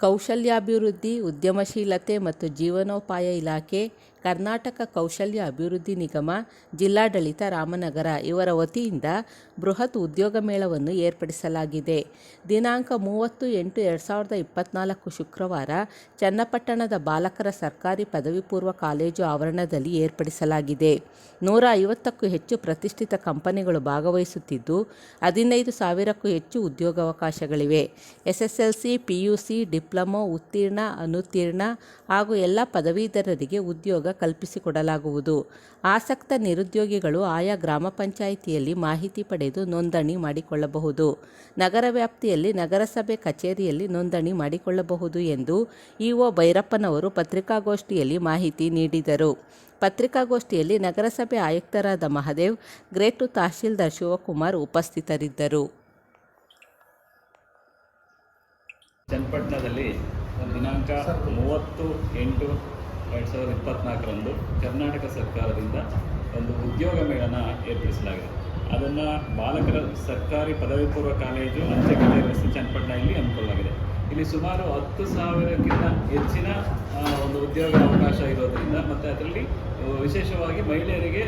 ಕೌಶಲ್ಯಾಭಿವೃದ್ಧಿ ಉದ್ಯಮಶೀಲತೆ ಮತ್ತು ಜೀವನೋಪಾಯ ಇಲಾಖೆ ಕರ್ನಾಟಕ ಕೌಶಲ್ಯ ಅಭಿವೃದ್ಧಿ ನಿಗಮ, ಜಿಲ್ಲಾಡಳಿತ ರಾಮನಗರ ಇವರ ವತಿಯಿಂದ ಬೃಹತ್ ಉದ್ಯೋಗ ಮೇಳವನ್ನು ಏರ್ಪಡಿಸಲಾಗಿದೆ. ದಿನಾಂಕ ಮೂವತ್ತು ಎಂಟು ಎರಡು ಸಾವಿರದ ಇಪ್ಪತ್ತ್ನಾಲ್ಕು ಶುಕ್ರವಾರ ಚನ್ನಪಟ್ಟಣದ ಬಾಲಕರ ಸರ್ಕಾರಿ ಪದವಿ ಪೂರ್ವ ಕಾಲೇಜು ಆವರಣದಲ್ಲಿ ಏರ್ಪಡಿಸಲಾಗಿದೆ. ನೂರ ಐವತ್ತಕ್ಕೂ ಹೆಚ್ಚು ಪ್ರತಿಷ್ಠಿತ ಕಂಪನಿಗಳು ಭಾಗವಹಿಸುತ್ತಿದ್ದು, ಹದಿನೈದು ಸಾವಿರಕ್ಕೂ ಹೆಚ್ಚು ಉದ್ಯೋಗಾವಕಾಶಗಳಿವೆ. S S L C P U C diploma, ಉತ್ತೀರ್ಣ, ಅನುತ್ತೀರ್ಣ ಹಾಗೂ ಎಲ್ಲ ಪದವೀಧರರಿಗೆ ಉದ್ಯೋಗ ಕಲ್ಪಿಸಿಕೊಡಲಾಗುವುದು. ಆಸಕ್ತ ನಿರುದ್ಯೋಗಿಗಳು ಆಯಾ ಗ್ರಾಮ ಪಂಚಾಯಿತಿಯಲ್ಲಿ ಮಾಹಿತಿ ಪಡೆದು ನೋಂದಣಿ ಮಾಡಿಕೊಳ್ಳಬಹುದು. ನಗರ ವ್ಯಾಪ್ತಿಯಲ್ಲಿ ನಗರಸಭೆ ಕಚೇರಿಯಲ್ಲಿ ನೋಂದಣಿ ಮಾಡಿಕೊಳ್ಳಬಹುದು ಎಂದು ಇಒ ಭೈರಪ್ಪನವರು ಪತ್ರಿಕಾಗೋಷ್ಠಿಯಲ್ಲಿ ಮಾಹಿತಿ ನೀಡಿದರು. ಪತ್ರಿಕಾಗೋಷ್ಠಿಯಲ್ಲಿ ನಗರಸಭೆ ಆಯುಕ್ತರಾದ ಮಹದೇವ್, ಗ್ರೇಟು ತಹಶೀಲ್ದಾರ್ ಶಿವಕುಮಾರ್ ಉಪಸ್ಥಿತರಿದ್ದರು. ಚನ್ನಪಟ್ಟಣದಲ್ಲಿ ದಿನಾಂಕ ಮೂವತ್ತು ಎಂಟು ಎರಡು ಸಾವಿರದ ಇಪ್ಪತ್ತ್ನಾಲ್ಕರಂದು ಕರ್ನಾಟಕ ಸರ್ಕಾರದಿಂದ ಒಂದು ಉದ್ಯೋಗ ಮೇಳನ ಏರ್ಪಡಿಸಲಾಗಿದೆ. ಅದನ್ನು ಬಾಲಕರ ಸರ್ಕಾರಿ ಪದವಿ ಪೂರ್ವ ಕಾಲೇಜು ಅಂಚೆ ಕಚೇರಿ ರಸ್ತೆ ಚನ್ನಪಟ್ಟಣ ಇಲ್ಲಿ ಹಮ್ಮಿಕೊಳ್ಳಲಾಗಿದೆ. ಇಲ್ಲಿ ಸುಮಾರು ಹತ್ತು ಸಾವಿರಕ್ಕಿಂತ ಹೆಚ್ಚಿನ ಒಂದು ಉದ್ಯೋಗ ಅವಕಾಶ ಇರೋದರಿಂದ ಮತ್ತು ಅದರಲ್ಲಿ ವಿಶೇಷವಾಗಿ ಮಹಿಳೆಯರಿಗೆ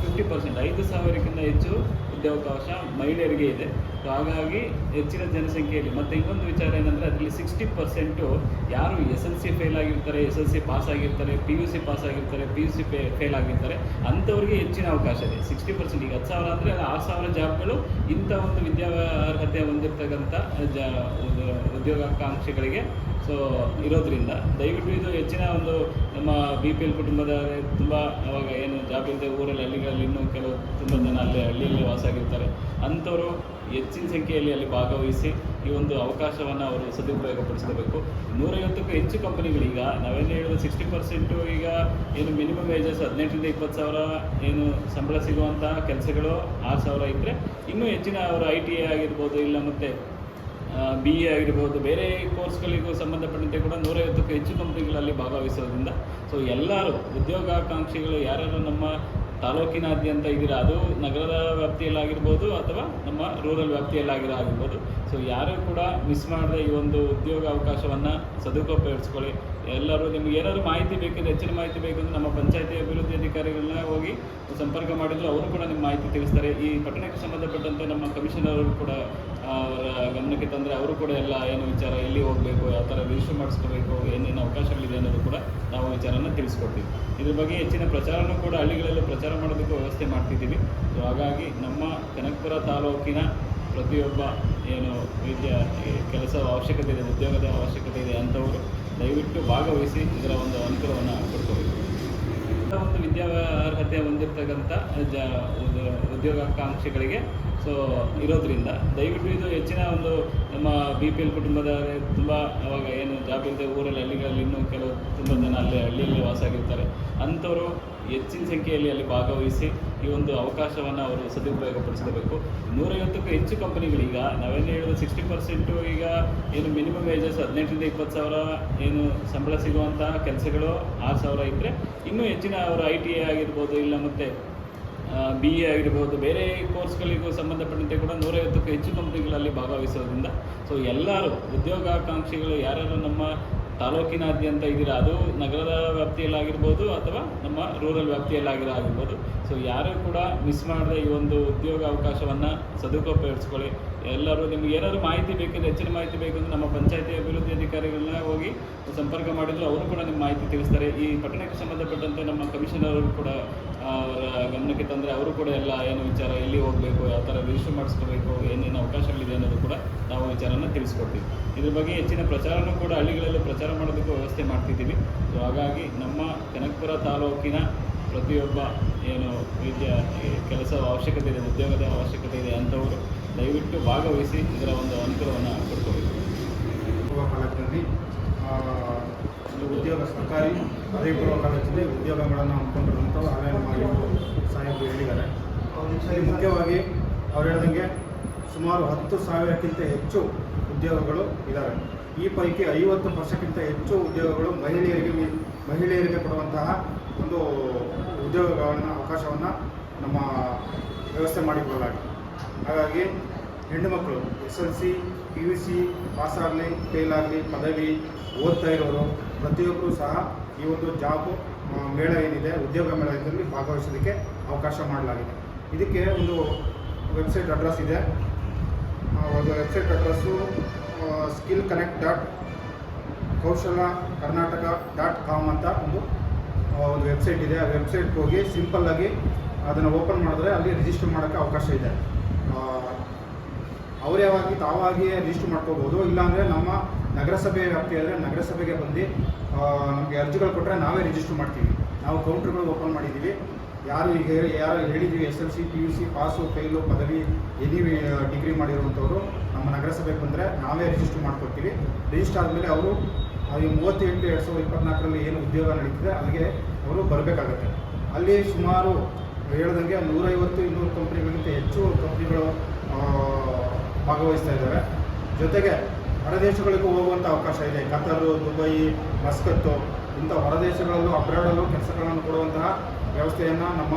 ಫಿಫ್ಟಿ ಪರ್ಸೆಂಟ್ ಐದು ಸಾವಿರಕ್ಕಿಂತ ಹೆಚ್ಚು ಉದ್ಯೋಗಾವಕಾಶ ಮಹಿಳೆಯರಿಗೆ ಇದೆ. ಸೊ ಹಾಗಾಗಿ ಹೆಚ್ಚಿನ ಜನಸಂಖ್ಯೆಯಲ್ಲಿ, ಮತ್ತು ಇನ್ನೊಂದು ವಿಚಾರ ಏನಂದರೆ ಅದರಲ್ಲಿ ಸಿಕ್ಸ್ಟಿ ಪರ್ಸೆಂಟು ಯಾರು ಎಸ್ ಎಲ್ ಸಿ ಫೇಲ್ ಆಗಿರ್ತಾರೆ ಎಸ್ ಎಲ್ ಸಿ ಪಾಸ್ ಆಗಿರ್ತಾರೆ ಪಿ ಯು ಸಿ ಪಾಸ್ ಆಗಿರ್ತಾರೆ ಪಿ ಯು ಸಿ ಫೇಲ್ ಆಗಿರ್ತಾರೆ, ಅಂಥವ್ರಿಗೆ ಹೆಚ್ಚಿನ ಅವಕಾಶ ಇದೆ. ಸಿಕ್ಸ್ಟಿ ಪರ್ಸೆಂಟ್ ಈಗ ಹತ್ತು ಸಾವಿರ ಅಂದರೆ ಆರು ಸಾವಿರ ಜಾಬ್ಗಳು ಇಂಥ ಒಂದು ವಿದ್ಯಾರ್ಹತೆ ಹೊಂದಿರ್ತಕ್ಕಂಥ ಜ ಉದ್ಯ- ಉದ್ಯೋಗಾಕಾಂಕ್ಷಿಗಳಿಗೆ ಸೊ ಇರೋದ್ರಿಂದ ದಯವಿಟ್ಟು ಇದು ಹೆಚ್ಚಿನ ಒಂದು ನಮ್ಮ ಬಿ ಪಿ ಎಲ್ ಕುಟುಂಬದ ತುಂಬ ಅವಾಗ ಏನು ಜಾಬ್ ಇಲ್ಲದೆ ಊರಲ್ಲಿ ಹಳ್ಳಿಗಳಲ್ಲಿ ಇನ್ನೂ ಕೆಲವು ತುಂಬ ಜನ ಅಲ್ಲಿ ಹಳ್ಳಿಯಲ್ಲಿ ವಾಸ ಆಗಿರ್ತಾರೆ. ಅಂಥವರು ಹೆಚ್ಚಿನ ಸಂಖ್ಯೆಯಲ್ಲಿ ಅಲ್ಲಿ ಭಾಗವಹಿಸಿ ಈ ಒಂದು ಅವಕಾಶವನ್ನು ಅವರು ಸದುಪಯೋಗಪಡಿಸ್ಕೋಬೇಕು. ನೂರೈವತ್ತಕ್ಕೂ ಹೆಚ್ಚು ಕಂಪನಿಗಳು ಈಗ ನಾವೇನು ಹೇಳಿದ್ರು ಸಿಕ್ಸ್ಟಿ ಪರ್ಸೆಂಟು ಈಗ ಏನು ಮಿನಿಮಮ್ ವೇಜಸ್ ಹದಿನೆಂಟರಿಂದ ಇಪ್ಪತ್ತು ಸಾವಿರ ಏನು ಸಂಬಳ ಸಿಗುವಂತಹ ಕೆಲಸಗಳು ಆರು ಸಾವಿರ ಇದ್ದರೆ ಇನ್ನೂ ಹೆಚ್ಚಿನ ಅವರು ಐ ಟಿ ಆಗಿರ್ಬೋದು ಇಲ್ಲ ಮತ್ತು ಬಿ ಎ ಆಗಿರ್ಬೋದು, ಬೇರೆ ಕೋರ್ಸ್ಗಳಿಗೂ ಸಂಬಂಧಪಟ್ಟಂತೆ ಕೂಡ ನೂರೈವತ್ತಕ್ಕೂ ಹೆಚ್ಚು ಕಂಪ್ನಿಗಳಲ್ಲಿ ಭಾಗವಹಿಸೋದ್ರಿಂದ. ಸೊ ಎಲ್ಲರೂ ಉದ್ಯೋಗಾಕಾಂಕ್ಷಿಗಳು ಯಾರ್ಯಾರು ನಮ್ಮ ತಾಲೂಕಿನಾದ್ಯಂತ ಇದ್ದೀರಾ? ಅದು ನಗರದ ವ್ಯಾಪ್ತಿಯಲ್ಲಾಗಿರ್ಬೋದು ಅಥವಾ ನಮ್ಮ ರೂರಲ್ ವ್ಯಾಪ್ತಿಯಲ್ಲಾಗಿರೋ ಸೊ ಯಾರೂ ಕೂಡ ಮಿಸ್ ಮಾಡದೆ ಈ ಒಂದು ಉದ್ಯೋಗ ಅವಕಾಶವನ್ನು ಸದುಪಯೋಗಿಸ್ಕೊಳ್ಳಿ. ಎಲ್ಲರೂ ನಿಮ್ಗೆ ಏನಾದರೂ ಮಾಹಿತಿ ಬೇಕಿದ್ರೆ, ಹೆಚ್ಚಿನ ಮಾಹಿತಿ ಬೇಕಂದ್ರೆ ನಮ್ಮ ಪಂಚಾಯತಿ ಅಭಿವೃದ್ಧಿ ಅಧಿಕಾರಿಗಳನ್ನ ಹೋಗಿ ಸಂಪರ್ಕ ಮಾಡಿದ್ರು ಅವರು ಕೂಡ ನಿಮ್ಮ ಮಾಹಿತಿ ತಿಳಿಸ್ತಾರೆ. ಈ ಪಟ್ಟಣಕ್ಕೆ ಸಂಬಂಧಪಟ್ಟಂತೆ ನಮ್ಮ ಕಮಿಷನರ್ ಕೂಡ ಅವರ ಗಮನಕ್ಕೆ ತಂದರೆ ಅವರು ಕೂಡ ಎಲ್ಲ ಏನು ವಿಚಾರ, ಎಲ್ಲಿ ಹೋಗಬೇಕು, ಯಾವ ಥರ ರಿಜಿಸ್ಟರ್ ಮಾಡಿಸ್ಕೋಬೇಕು, ಏನೇನು ಅವಕಾಶಗಳಿದೆ ಅನ್ನೋದು ಕೂಡ ನಾವು ವಿಚಾರನ ತಿಳಿಸ್ಕೊಡ್ತೀವಿ. ಇದ್ರ ಬಗ್ಗೆ ಹೆಚ್ಚಿನ ಪ್ರಚಾರನೂ ಕೂಡ ಹಳ್ಳಿಗಳಲ್ಲೂ ಪ್ರಚಾರ ಮಾಡೋದಕ್ಕೂ ವ್ಯವಸ್ಥೆ ಮಾಡ್ತಿದ್ದೀವಿ. ಸೊ, ಹಾಗಾಗಿ ನಮ್ಮ ಕನಕಪುರ ತಾಲೂಕಿನ ಪ್ರತಿಯೊಬ್ಬ ಏನು ಈ ಕೆಲಸ ಅವಶ್ಯಕತೆ ಇದೆ, ಉದ್ಯೋಗದ ಅವಶ್ಯಕತೆ ಇದೆ ಅಂಥವರು ದಯವಿಟ್ಟು ಭಾಗವಹಿಸಿ ಇದರ ಒಂದು ಅನುಕೂಲವನ್ನು ಪಡ್ಕೋಬೇಕು ಇಂಥ ಒಂದು ವಿದ್ಯಾರ್ಹತೆ ಹೊಂದಿರತಕ್ಕಂಥ ಜ ಉದ್ಯ- ಉದ್ಯೋಗಾಕಾಂಕ್ಷಿಗಳಿಗೆ ಸೊ, ಇರೋದ್ರಿಂದ. ದಯವಿಟ್ಟು ಇದು ಹೆಚ್ಚಿನ ಒಂದು ನಮ್ಮ ಬಿ ಪಿ ಎಲ್ ಕುಟುಂಬದ ತುಂಬ ಅವಾಗ ಏನು ಜಾಬ್ ಇಲ್ಲದೆ ಊರಲ್ಲಿ, ಹಳ್ಳಿಗಳಲ್ಲಿ ಇನ್ನೂ ಕೆಲವು ತುಂಬ ಜನ ಅಲ್ಲಿ ಹಳ್ಳಿಯಲ್ಲಿ ವಾಸ ಆಗಿರ್ತಾರೆ ಅಂಥವರು ಹೆಚ್ಚಿನ ಸಂಖ್ಯೆಯಲ್ಲಿ ಅಲ್ಲಿ ಭಾಗವಹಿಸಿ ಈ ಒಂದು ಅವಕಾಶವನ್ನು ಅವರು ಸದುಪಯೋಗಪಡಿಸ್ಕೋಬೇಕು. ನೂರೈವತ್ತಕ್ಕೂ ಹೆಚ್ಚು ಕಂಪನಿಗಳು ಈಗ ನಾವೇನು ಹೇಳಿದ್ರು ಸಿಕ್ಸ್ಟಿ ಪರ್ಸೆಂಟು ಈಗ ಏನು ಮಿನಿಮಮ್ ವೇಜಸ್ ಹದಿನೆಂಟರಿಂದ ಇಪ್ಪತ್ತು ಸಾವಿರ ಏನು ಸಂಬಳ ಸಿಗುವಂತಹ ಕೆಲಸಗಳು ಆರು ಸಾವಿರ ಇದ್ದರೆ ಇನ್ನೂ ಹೆಚ್ಚಿನ ಅವರು ಐ ಟಿ ಆಗಿರ್ಬೋದು ಇಲ್ಲ ಮತ್ತು ಬಿ ಎ ಆಗಿರ್ಬೋದು, ಬೇರೆ ಕೋರ್ಸ್ಗಳಿಗೂ ಸಂಬಂಧಪಟ್ಟಂತೆ ಕೂಡ ನೂರೈವತ್ತಕ್ಕೂ ಹೆಚ್ಚು ಕಂಪ್ನಿಗಳಲ್ಲಿ ಭಾಗವಹಿಸೋದ್ರಿಂದ. ಸೊ ಎಲ್ಲರೂ ಉದ್ಯೋಗಾಕಾಂಕ್ಷಿಗಳು ಯಾರ್ಯಾರು ನಮ್ಮ ತಾಲೂಕಿನಾದ್ಯಂತ ಇದ್ದೀರಾ, ಅದು ನಗರದ ವ್ಯಾಪ್ತಿಯಲ್ಲಾಗಿರ್ಬೋದು ಅಥವಾ ನಮ್ಮ ರೂರಲ್ ವ್ಯಾಪ್ತಿಯಲ್ಲಾಗಿರೋ ಆಗಿರ್ಬೋದು ಸೊ ಯಾರೂ ಕೂಡ ಮಿಸ್ ಮಾಡದೆ ಈ ಒಂದು ಉದ್ಯೋಗ ಅವಕಾಶವನ್ನು ಸದುಪಯೋಗಿಸ್ಕೊಳ್ಳಿ. ಎಲ್ಲರೂ ನಿಮ್ಗೆ ಏನಾದರೂ ಮಾಹಿತಿ ಬೇಕಿದ್ರೆ, ಹೆಚ್ಚಿನ ಮಾಹಿತಿ ಬೇಕಂದ್ರೆ ನಮ್ಮ ಪಂಚಾಯಿತಿ ಅಭಿವೃದ್ಧಿ ಅಧಿಕಾರಿಗಳನ್ನ ಹೋಗಿ ಸಂಪರ್ಕ ಮಾಡಿದ್ರು, ಅವರು ಕೂಡ ನಿಮ್ಮ ಮಾಹಿತಿ ತಿಳಿಸ್ತಾರೆ. ಈ ಪಟ್ಟಣಕ್ಕೆ ಸಂಬಂಧಪಟ್ಟಂತೆ ನಮ್ಮ ಕಮಿಷನರ್ ಅವರು ಕೂಡ ಅವರ ಗಮನಕ್ಕೆ ತಂದರೆ ಅವರು ಕೂಡ ಎಲ್ಲ ಏನು ವಿಚಾರ, ಎಲ್ಲಿ ಹೋಗಬೇಕು, ಯಾವ ಥರ ರಿಜಿಸ್ಟರ್ ಮಾಡಿಸ್ಕೋಬೇಕು, ಏನೇನು ಅವಕಾಶಗಳಿದೆ ಅನ್ನೋದು ಕೂಡ ನಾವು ವಿಚಾರನ ತಿಳಿಸ್ಕೊಡ್ತೀವಿ. ಇದ್ರ ಬಗ್ಗೆ ಹೆಚ್ಚಿನ ಪ್ರಚಾರನೂ ಕೂಡ ಹಳ್ಳಿಗಳಲ್ಲೂ ಪ್ರಚಾರ ಮಾಡೋದಕ್ಕೂ ವ್ಯವಸ್ಥೆ ಮಾಡ್ತಿದ್ದೀವಿ. ಸೊ ಹಾಗಾಗಿ ನಮ್ಮ ಕನಕಪುರ ತಾಲೂಕಿನ ಪ್ರತಿಯೊಬ್ಬ ಏನು ಈ ಕೆಲಸ ಅವಶ್ಯಕತೆ ಇದೆ, ಉದ್ಯೋಗದ ಅವಶ್ಯಕತೆ ಇದೆ ಅಂಥವರು ದಯವಿಟ್ಟು ಭಾಗವಹಿಸಿ ಇದರ ಒಂದು ಅನುಕೂಲವನ್ನು ಪಡ್ಕೋಬೇಕು ಪೂರ್ವ ಕಾಲೇಜಿನಲ್ಲಿ ಆ, ಒಂದು ಉದ್ಯೋಗ ಸರ್ಕಾರಿ ಪದವಿ ಪೂರ್ವ ಕಾಲೇಜಲ್ಲಿ ಉದ್ಯೋಗಗಳನ್ನು ಹಮ್ಮಿಕೊಂಡಿರುವಂಥ ಹಾಗೆ ನಮ್ಮ ಇವರು ಸಾಹೇಬರು ಹೇಳಿದ್ದಾರೆ. ಇಲ್ಲಿ ಮುಖ್ಯವಾಗಿ ಅವ್ರು ಹೇಳ್ದಂಗೆ ಸುಮಾರು ಹತ್ತು ಸಾವಿರಕ್ಕಿಂತ ಹೆಚ್ಚು ಉದ್ಯೋಗಗಳು ಇದ್ದಾವೆ ಈ ಪೈಕಿ ಐವತ್ತು ವರ್ಷಕ್ಕಿಂತ ಹೆಚ್ಚು ಉದ್ಯೋಗಗಳು ಮಹಿಳೆಯರಿಗೆ ಮಹಿಳೆಯರಿಗೆ ಕೊಡುವಂತಹ ಒಂದು ಉದ್ಯೋಗಗಳನ್ನು, ಅವಕಾಶವನ್ನು ನಮ್ಮ ವ್ಯವಸ್ಥೆ ಮಾಡಿಕೊಳ್ಳಲಾಗಿದೆ ಹಾಗಾಗಿ ಹೆಣ್ಣುಮಕ್ಕಳು S L C, P U C pass ಫೇಲಾಗಲಿ, ಪದವಿ ಓದ್ತಾ ಇರೋರು ಪ್ರತಿಯೊಬ್ಬರು ಸಹ ಈ ಒಂದು ಜಾಬ್ ಮೇಳ ಏನಿದೆ, ಉದ್ಯೋಗ ಮೇಳ ಇದರಲ್ಲಿ ಭಾಗವಹಿಸೋದಕ್ಕೆ ಅವಕಾಶ ಮಾಡಲಾಗಿದೆ. ಇದಕ್ಕೆ ಒಂದು ವೆಬ್ಸೈಟ್ ಅಡ್ರೆಸ್ ಇದೆ. ಒಂದು website address skill connect dot Kaushala Karnataka dot com ಅಂತ ಒಂದು ಒಂದು ವೆಬ್ಸೈಟ್ ಇದೆ. ಆ ವೆಬ್ಸೈಟ್ಗೆ ಹೋಗಿ ಸಿಂಪಲ್ಲಾಗಿ ಅದನ್ನು ಓಪನ್ ಮಾಡಿದ್ರೆ ಅಲ್ಲಿ ರಿಜಿಸ್ಟರ್ ಮಾಡೋಕ್ಕೆ ಅವಕಾಶ ಇದೆ. ಅವರೇ ಆಗಿ ತಾವಾಗಿಯೇ ರಿಜಿಸ್ಟರ್ ಮಾಡ್ಕೋಬೋದು ಇಲ್ಲಾಂದರೆ ನಮ್ಮ ನಗರಸಭೆ ವ್ಯಾಪ್ತಿ ಆದರೆ ನಗರಸಭೆಗೆ ಬಂದು ನಮಗೆ ಅರ್ಜಿಗಳು ಕೊಟ್ಟರೆ ನಾವೇ ರಿಜಿಸ್ಟರ್ ಮಾಡ್ತೀವಿ. ನಾವು ಕೌಂಟ್ರ್ಗಳು ಓಪನ್ ಮಾಡಿದ್ದೀವಿ. ಯಾರು ಈಗ ಯಾರು ಹೇಳಿದ್ದೀವಿ S L C P U C pass fail ಪದವಿ ಎನಿ ಡಿಗ್ರಿ ಮಾಡಿರುವಂಥವ್ರು, ನಮ್ಮ ನಗರಸಭೆಗೆ ಬಂದರೆ ನಾವೇ ರಿಜಿಸ್ಟರ್ ಮಾಡ್ಕೊಡ್ತೀವಿ. ರಿಜಿಸ್ಟರ್ ಆದಮೇಲೆ ಅವರು ಈ ಮೂವತ್ತೆಂಟು, ಎರಡು ಸಾವಿರದ ಇಪ್ಪತ್ನಾಲ್ಕರಲ್ಲಿ ಏನು ಉದ್ಯೋಗ ನಡೀತಿದೆ, ಅಲ್ಲಿಗೆ ಅವರು ಬರಬೇಕಾಗತ್ತೆ. ಅಲ್ಲಿ ಸುಮಾರು ಹೇಳ್ದಂಗೆ ನೂರೈವತ್ತು ಇನ್ನೂರು ಕಂಪ್ನಿಗಳಿಗಿಂತ ಹೆಚ್ಚು ಕಂಪ್ನಿಗಳು ಭಾಗವಹಿಸ್ತಾ ಇದ್ದಾರೆ. ಜೊತೆಗೆ ಹೊರದೇಶಗಳಿಗೂ ಹೋಗುವಂಥ ಅವಕಾಶ ಇದೆ. ಕತರು ದುಬೈ, ಮಸ್ಕತ್ತು ಇಂಥ ಹೊರದೇಶಗಳಲ್ಲೂ ಅಬ್ರಾಡಲ್ಲೂ ಕೆಲಸಗಳನ್ನು ಕೊಡುವಂತಹ ವ್ಯವಸ್ಥೆಯನ್ನು ನಮ್ಮ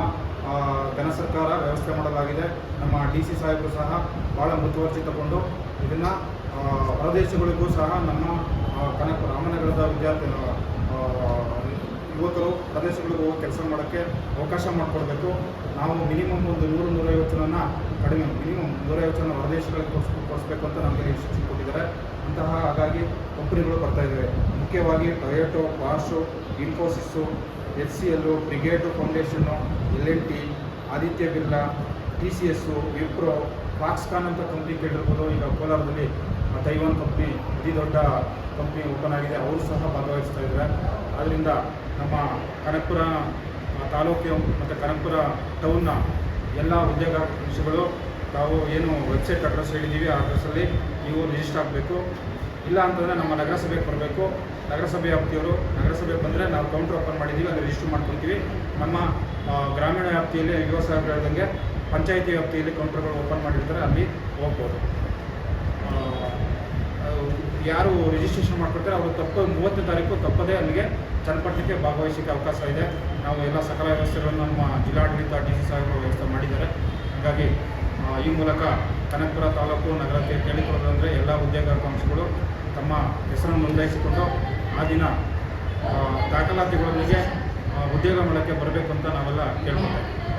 ಘನ ಸರ್ಕಾರ ವ್ಯವಸ್ಥೆ ಮಾಡಲಾಗಿದೆ. ನಮ್ಮ ಡಿ ಸಿ ಸಾಹೇಬರು ಸಹ ಭಾಳ ಮುತುವರ್ಜಿ ತಗೊಂಡು ಇದನ್ನು ಹೊರದೇಶಗಳಿಗೂ ಸಹ ನಮ್ಮ ಕನಕ ರಾಮನಗರದ ವಿದ್ಯಾರ್ಥಿ ಯುವಕರು ಪ್ರದೇಶಗಳಿಗೆ ಹೋಗಿ ಕೆಲಸ ಮಾಡೋಕ್ಕೆ ಅವಕಾಶ ಮಾಡಿಕೊಡ್ಬೇಕು. ನಾವು ಮಿನಿಮಮ್ ಒಂದು ನೂರು, ನೂರೈವತ್ತು ಜನ ಕಡಿಮೆ, ಮಿನಿಮಮ್ ನೂರೈವತ್ತು ಜನ ಹೊರದೇಶಗಳಿಗೆ ಕೊಡಿಸ್ ಕೊಡಿಸ್ಬೇಕು ಅಂತ ನಮಗೆ ಇನ್ಸ್ಟ್ರಕ್ಷನ್ ಕೊಟ್ಟಿದ್ದಾರೆ. ಅಂತಹ ಹಾಗಾಗಿ ಕಂಪ್ನಿಗಳು ಬರ್ತಾ ಇದ್ದಾವೆ ಮುಖ್ಯವಾಗಿ Toyota Bosch Infosys H C L brigade foundation L N T Aditya Birla T C S Wipro Foxconn ಅಂತ ಕಂಪ್ನಿ ಕೇಳಿರ್ಬೋದು. ಈಗ ಕೋಲಾರದಲ್ಲಿ ತೈವಾನ್ ಕಂಪ್ನಿ ಅತಿ ದೊಡ್ಡ ಕಂಪ್ನಿ ಓಪನ್ ಆಗಿದೆ. ಅವರು ಸಹ ಭಾಗವಹಿಸ್ತಾ ಇದ್ದಾರೆ. ಆದ್ದರಿಂದ ನಮ್ಮ ಕನಕಪುರ ತಾಲೂಕು ಮತ್ತು ಕನಕಪುರ ಟೌನ್ನ ಎಲ್ಲ ಉದ್ಯೋಗಾಕಾಂಕ್ಷಿಗಳು ತಾವು ಏನು ವೆಬ್ಸೈಟ್ ಅಡ್ರೆಸ್ ಹೇಳಿದ್ದೀವಿ, ಆ ಅಡ್ರೆಸ್ಸಲ್ಲಿ ನೀವು ರಿಜಿಸ್ಟರ್ ಆಗಬೇಕು. ಇಲ್ಲ ಅಂತಂದರೆ ನಮ್ಮ ನಗರಸಭೆಗೆ ಬರಬೇಕು. ನಗರಸಭೆ ವ್ಯಾಪ್ತಿಯವರು ನಗರಸಭೆಗೆ ಬಂದರೆ ನಾವು ಕೌಂಟರ್ ಓಪನ್ ಮಾಡಿದ್ದೀವಿ, ಅಲ್ಲಿ ರಿಜಿಸ್ಟರ್ ಮಾಡ್ಕೊತೀವಿ ನಮ್ಮ ಗ್ರಾಮೀಣ ವ್ಯಾಪ್ತಿಯಲ್ಲಿ ಯುವ ಸಹಕಾರದಂಗೆ ಪಂಚಾಯಿತಿ ವ್ಯಾಪ್ತಿಯಲ್ಲಿ ಕೌಂಟರ್ಗಳು ಓಪನ್ ಮಾಡಿರ್ತಾರೆ, ಅಲ್ಲಿ ಹೋಗ್ಬೋದು. ಯಾರು ರಿಜಿಸ್ಟ್ರೇಷನ್ ಮಾಡ್ಕೊಡ್ತಾರೆ, ಅವರು ತಪ್ಪ ಮೂವತ್ತನೇ ತಾರೀಕು ತಪ್ಪದೇ ಅಲ್ಲಿಗೆ ಚನ್ನಪಟ್ಟಣಕ್ಕೆ ಭಾಗವಹಿಸೋಕ್ಕೆ ಅವಕಾಶ ಇದೆ. ನಾವು ಎಲ್ಲ ಸಕಲ ವ್ಯವಸ್ಥೆಗಳನ್ನು ನಮ್ಮ ಜಿಲ್ಲಾಡಳಿತ ಡಿ ಸಿ ಸಾಹೇಬರು ವ್ಯವಸ್ಥೆ ಮಾಡಿದ್ದಾರೆ. ಹಾಗಾಗಿ ಈ ಮೂಲಕ ಕನಕಪುರ ತಾಲೂಕು ನಗರಕ್ಕೆ ಕೇಳಿಕೊಳ್ಳೋದಂದರೆ ಎಲ್ಲ ಉದ್ಯೋಗಾಕಾಂಕ್ಷಿಗಳು ತಮ್ಮ ಹೆಸರನ್ನು ನೋಂದಾಯಿಸಿಕೊಂಡು ಆ ದಿನ ದಾಖಲಾತಿಗಳೊಂದಿಗೆ ಉದ್ಯೋಗ ಮೇಳಕ್ಕೆ ಬರಬೇಕು ಅಂತ ನಾವೆಲ್ಲ ಕೇಳ್ಕೊಳ್ತೇವೆ